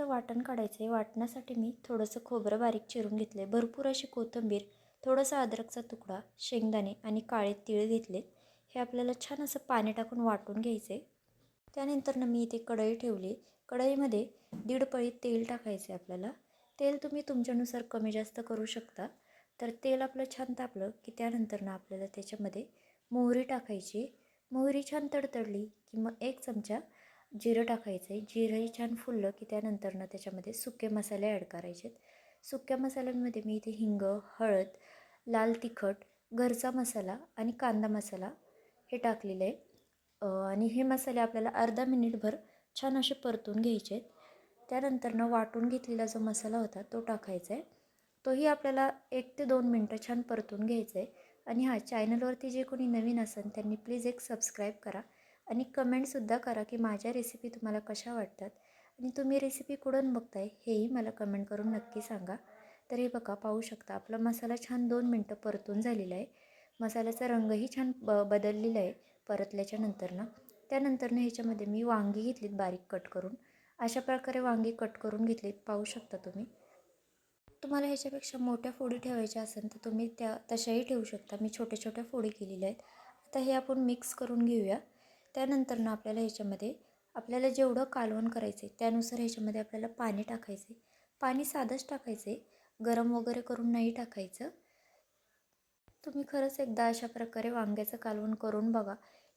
आता वाटण काढायचं आहे वाटण्यासाठी मी थोडंसं खोबरं बारीक चिरून घेतलं आहे भरपूर अशी कोथिंबीर थोडासा अद्रकचा तुकडा शेंगदाणे आणि काळे तीळ घेतलेत. हे आपल्याला छान असं पाणी टाकून वाटून घ्यायचे त्यानंतरनं मी इथे कढई ठेवली. कढईमध्ये दीड पळी तेल टाकायचे आपल्याला. तेल तुम्ही तुमच्यानुसार कमी जास्त करू शकता. तर तेल आपलं छान तापलं की त्यानंतरनं आपल्याला त्याच्यामध्ये मोहरी टाकायची. मोहरी छान तडतडली की मग एक चमचा जिरं टाकायचं आहे जिरंही छान फुललं की त्यानंतरनं त्याच्यामध्ये सुके मसाले ॲड करायचे आहेत सुक्या मसाल्यांमध्ये मी इथे हिंग हळद लाल तिखट घरचा मसाला आणि कांदा मसाला हे टाकलेलं आहे. आणि हे मसाले आपल्याला अर्धा मिनिटभर छान असे परतून घ्यायचे आहेत त्यानंतरनं वाटून घेतलेला जो मसाला होता तो टाकायचा आहे. तोही आपल्याला एक ते दोन मिनटं छान परतून घ्यायचं आहे आणि हा चॅनलवरती जे कोणी नवीन असेल त्यांनी प्लीज एक सबस्क्राईब करा. आणि कमेंटसुद्धा करा की माझ्या रेसिपी तुम्हाला कशा वाटतात. आणि तुम्ही रेसिपी कुठून बघताय हेही मला कमेंट करून नक्की सांगा. तर हे बघा पाहू शकता आपला मसाला छान दोन मिनटं परतून झालेला आहे. मसाल्याचा रंगही छान ब बदललेला आहे परतल्याच्या नंतरनं. त्यानंतरनं ह्याच्यामध्ये मी वांगी घेतलीत बारीक कट करून. अशा प्रकारे वांगी कट करून घेतलीत पाहू शकता तुम्ही. तुम्हाला ह्याच्यापेक्षा मोठ्या फोडी ठेवायच्या असेल तर तुम्ही त्या तशाही ठेवू शकता. मी छोट्या छोट्या फोडी केलेल्या आहेत. आता हे आपण मिक्स करून घेऊया. त्यानंतरनं आपल्याला ह्याच्यामध्ये आपल्याला जेवढं कालवण करायचं आहे त्यानुसार ह्याच्यामध्ये आपल्याला पाणी टाकायचं आहे पाणी साधंच टाकायचं आहे गरम वगैरे करून नाही टाकायचं. तुम्ही खरंच एकदा अशा प्रकारे वांग्याचं कालवण करून बघा.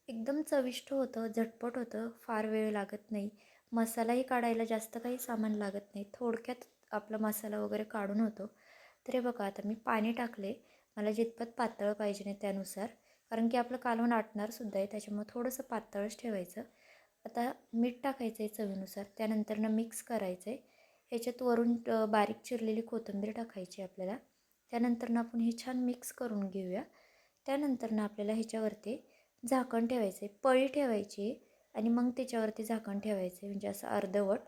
एकदम चविष्ट होतं झटपट होतं फार वेळ लागत नाही. मसालाही काढायला जास्त काही सामान लागत नाही. थोडक्यात आपला मसाला वगैरे काढून होतो. तर हे बघा आता मी पाणी टाकले मला जितपत पातळ पाहिजे नाही त्यानुसार. कारण की आपलं कालवण आटणारसुद्धा आहे त्याच्यामुळे थोडंसं पातळच ठेवायचं. आता मीठ टाकायचं आहे चवीनुसार त्यानंतरनं मिक्स करायचं आहे ह्याच्यात वरून बारीक चिरलेली कोथिंबीर टाकायची आपल्याला. त्यानंतरनं आपण हे छान मिक्स करून घेऊया. त्यानंतरनं आपल्याला ह्याच्यावरती झाकण ठेवायचं आहे पळी ठेवायची आणि मग त्याच्यावरती झाकण ठेवायचं आहे म्हणजे असं अर्धवट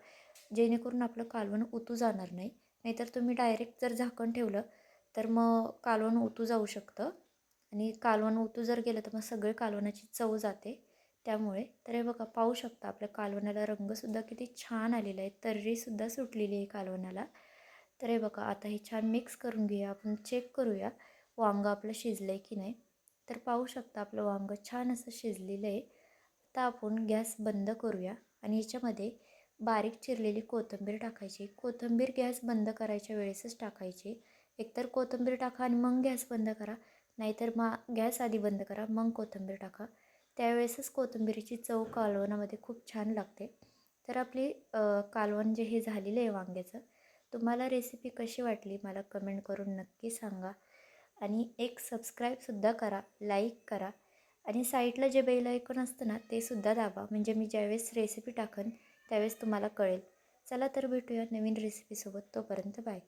जेणेकरून आपलं कालवण उतू जाणार नाही. नाहीतर तुम्ही डायरेक्ट जर झाकण ठेवलं तर मग कालवण उतू जाऊ शकतं. आणि कालवण ओतू जर गेलं तर मग सगळे कालवणाची चव जाते. त्यामुळे तर हे बघा पाहू शकता आपल्या कालवणाला रंगसुद्धा किती छान आलेला आहे. तर्रीसुद्धा सुटलेली आहे कालवणाला. तर हे बघा आता हे छान मिक्स करून घेऊया. आपण चेक करूया वांगं आपलं शिजलं आहे की नाही. तर पाहू शकता आपलं वांगं छान असं शिजलेलं आहे. आता आपण गॅस बंद करूया आणि ह्याच्यामध्ये बारीक चिरलेली कोथिंबीर टाकायची. कोथिंबीर गॅस बंद करायच्या वेळेसच टाकायची. एकतर कोथिंबीर टाका आणि मग गॅस बंद करा. नाहीतर मग गॅस आधी बंद करा मग कोथिंबीर टाका. त्यावेळेसच कोथिंबीरीची चव कालवणामध्ये खूप छान लागते. तर आपली कालवण जे हे झालेलं आहे वांग्याचं तुम्हाला रेसिपी कशी वाटली मला कमेंट करून नक्की सांगा. आणि एक सबस्क्राईबसुद्धा करा लाईक करा. आणि साईटला जे बेल ऐकून असतं ना ते सुद्धा दाबा. म्हणजे मी ज्यावेळेस रेसिपी टाकन त्यावेळेस तुम्हाला कळेल. चला तर भेटूया नवीन रेसिपीसोबत. तोपर्यंत बाय.